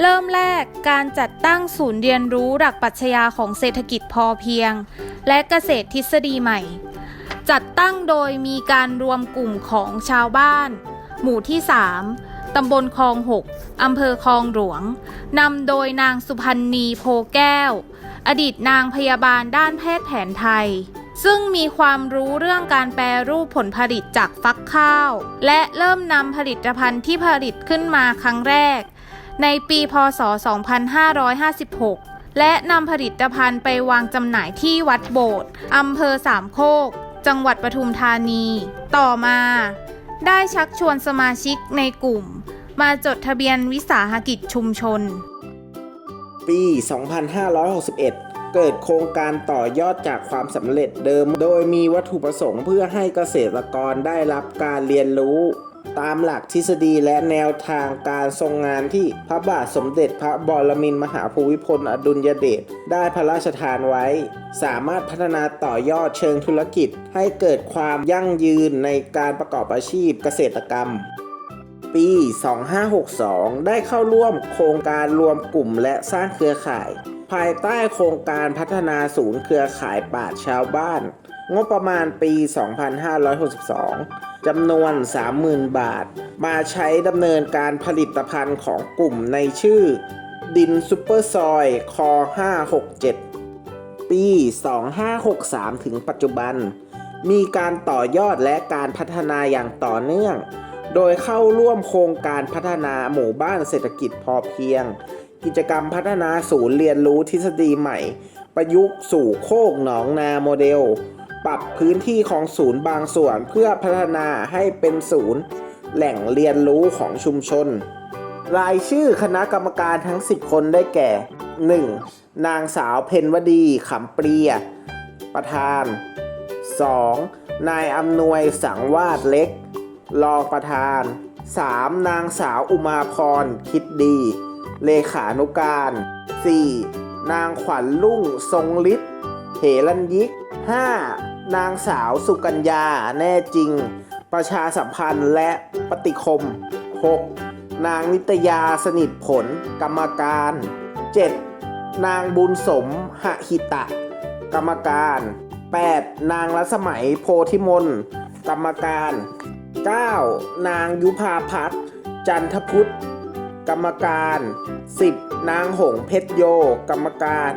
เริ่มแรกการจัดตั้งศูนย์เรียนรู้หลักปรัชญาของเศรษฐกิจพอเพียง และเกษตรทฤษฎีใหม่ จัดตั้งโดยมีการรวมกลุ่มของชาวบ้าน หมู่ที่ 3 ตำบลคลอง6อำเภอคลองหลวง นำโดยนางสุพันนีโพแก้ว อดีตนางพยาบาลด้านแพทย์แผนไทย ซึ่งมีความรู้เรื่องการแปรรูปผลผลิตจากฟักข้าว และเริ่มนำผลิตภัณฑ์ที่ผลิตขึ้นมาครั้งแรก ในปีพศ 2556 และนำผลิตภัณฑ์ไปวางจำหน่ายที่วัดโบสถ์อำเภอสามโคก จังหวัดปทุมธานี ต่อมา ได้ชักชวนสมาชิกในกลุ่ม มาจดทะเบียนวิสาหกิจชุมชน ปี 2561เกิดโครงการต่อยอดจากความสำเร็จเดิม โดยมีวัตถุประสงค์เพื่อให้เกษตรกรได้รับการเรียนรู้ ตามหลักทฤษฎีและแนวทางการทรงงานที่พระบาทสมเด็จพระบรมินทรมหาภูมิพลอดุลยเดชได้พระราชทานไว้ สามารถพัฒนาต่อยอดเชิงธุรกิจ ให้เกิดความยั่งยืนในการประกอบอาชีพเกษตรกรรม ปี 2562 ได้เข้าร่วมโครงการรวมกลุ่มและสร้างเครือข่าย ภายใต้โครงการพัฒนาศูนย์เครือข่ายป่าชญ์ชาวบ้าน งบประมาณปี 2562 จำนวน 30,000 บาท มาใช้ดำเนินการผลิตภัณฑ์ของกลุ่มในชื่อ ดินซูเปอร์ซอยคอ567 ปี 2563 ถึงปัจจุบัน มีการต่อยอดและการพัฒนาอย่างต่อเนื่อง โดยเข้าร่วมโครงการพัฒนาหมู่บ้านเศรษฐกิจพอเพียง กิจกรรมพัฒนาศูนย์เรียนรู้ทฤษฎีใหม่ ประยุกต์สู่โคกหนองนาโมเดล ปรับพื้นที่ของศูนย์บางส่วน เพื่อพัฒนาให้เป็นศูนย์ แหล่งเรียนรู้ของชุมชน รายชื่อคณะกรรมการทั้ง 10 คนได้แก่ 1. นางสาวเพนวดีขำเปรีย ประธาน 2. นายอำนวยสังวาดเล็ก รองประธาน 3. นางสาวอุมาพรคิดดี เลขานุการ 4. นางขวัญลุ่งทรงฤทธิ์เหรัญยิก 5. นางสาวสุกัญญาแน่จริง ประชาสัมพันธ์และปฏิคม 6. นางนิตยาสนิทผล กรรมการ 7. นางบุญสมหหิตะ กรรมการ 8. นางรัศมัยโพธิมนกรรมการ 9. นางยุพาพัฒน์จันทพุทธ กรรมการ 10. นางหงเพชรโย กรรมการ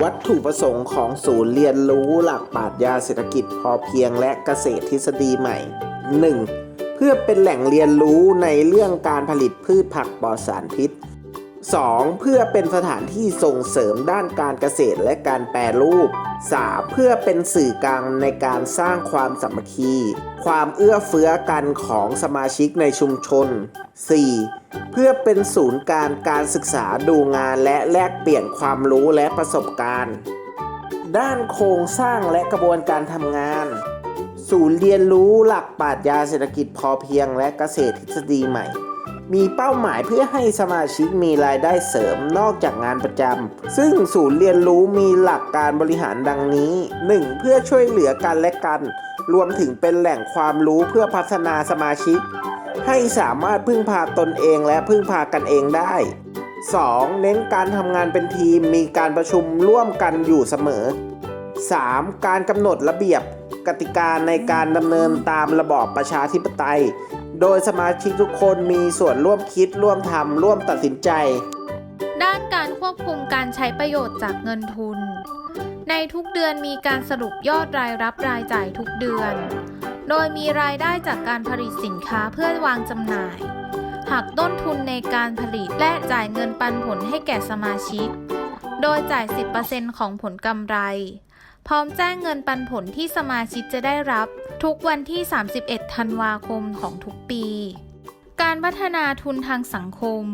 วัตถุประสงค์ของศูนย์เรียนรู้หลักปรัชญาเศรษฐกิจพอเพียงและเกษตรทฤษฎีใหม่ 1. เพื่อเป็นแหล่งเรียนรู้ในเรื่องการผลิตพืชผักปลอดสารพิษ 2. เพื่อเป็นสถานที่ส่งเสริมด้านการเกษตรและการแปรรูป 3. เพื่อเป็นสื่อกลางในการสร้างความสามัคคี ความเอื้อเฟื้อกันของสมาชิกในชุมชน 4. เพื่อเป็นศูนย์การการศึกษาดูงานและแลกเปลี่ยนความรู้และประสบการณ์ ด้านโครงสร้างและกระบวนการทำงาน ศูนย์เรียนรู้หลักปรัชญาเศรษฐกิจพอเพียงและเกษตรทฤษฎีใหม่ มีเป้าหมายเพื่อให้สมาชิกมีรายได้เสริมนอกจากงานประจำ ซึ่งศูนย์เรียนรู้มีหลักการบริหารดังนี้ 1. เพื่อช่วยเหลือกันและกัน รวมถึงเป็นแหล่งความรู้เพื่อพัฒนาสมาชิก ให้สามารถพึ่งพาตนเองและพึ่งพากันเองได้ 2. เน้นการทำงานเป็นทีมมีการประชุมร่วมกันอยู่เสมอ 3. การกำหนดระเบียบกติกาในการดำเนินตามระบอบประชาธิปไตย โดยสมาชิกทุกคนมีส่วนร่วมคิดร่วมทำร่วมตัดสินใจ ด้านการควบคุมการใช้ประโยชน์จากเงินทุน ในทุกเดือนมีการสรุปยอดรายรับรายจ่ายทุกเดือน โดยมีรายได้จากการผลิตสินค้าเพื่อวางจำหน่าย หักต้นทุนในการผลิตและจ่ายเงินปันผลให้แก่สมาชิก โดยจ่าย 10%ของผลกำไร พร้อมแจ้งเงินปันผลที่สมาชิกจะได้รับ ทุกวันที่ 31 ธันวาคมของทุกปี การพัฒนาทุนทางสังคม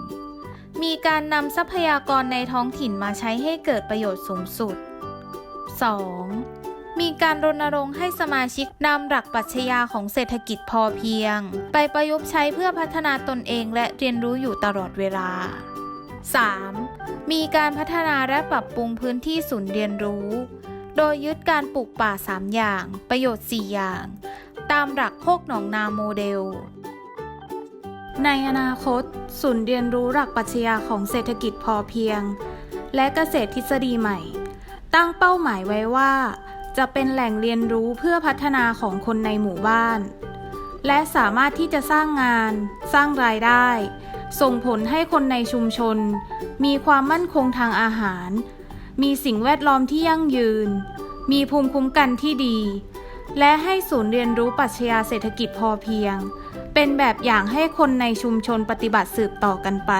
1. มีการนำทรัพยากรในท้องถิ่นมาใช้ให้เกิดประโยชน์สูงสุด 2. มีการรณรงค์ให้สมาชิกนำหลักปรัชญาของเศรษฐกิจพอเพียง ไปประยุกต์ใช้เพื่อพัฒนาตนเองและเรียนรู้อยู่ตลอดเวลา 3. มีการพัฒนาและปรับปรุงพื้นที่ศูนย์เรียนรู้ โดยยึดการปลูกป่า 3 อย่าง ประโยชน์ 4 อย่าง ตามหลักโคกหนองนาโมเดล ในอนาคต ศูนย์เรียนรู้หลักปรัชญาของเศรษฐกิจพอเพียง และเกษตรทฤษฎีใหม่ ตั้งเป้าหมายไว้ว่า จะเป็นแหล่งเรียนรู้เพื่อพัฒนาของคนในหมู่บ้าน และสามารถที่จะสร้างงาน สร้างรายได้ ส่งผลให้คนในชุมชน มีความมั่นคงทางอาหาร มีสิ่งแวดล้อมที่ยั่งยืน มีภูมิคุ้มกันที่ดี และให้ศูนย์เรียนรู้ปรัชญาเศรษฐกิจพอเพียง เป็นแบบอย่างให้คนในชุมชนปฏิบัติสืบต่อกันไป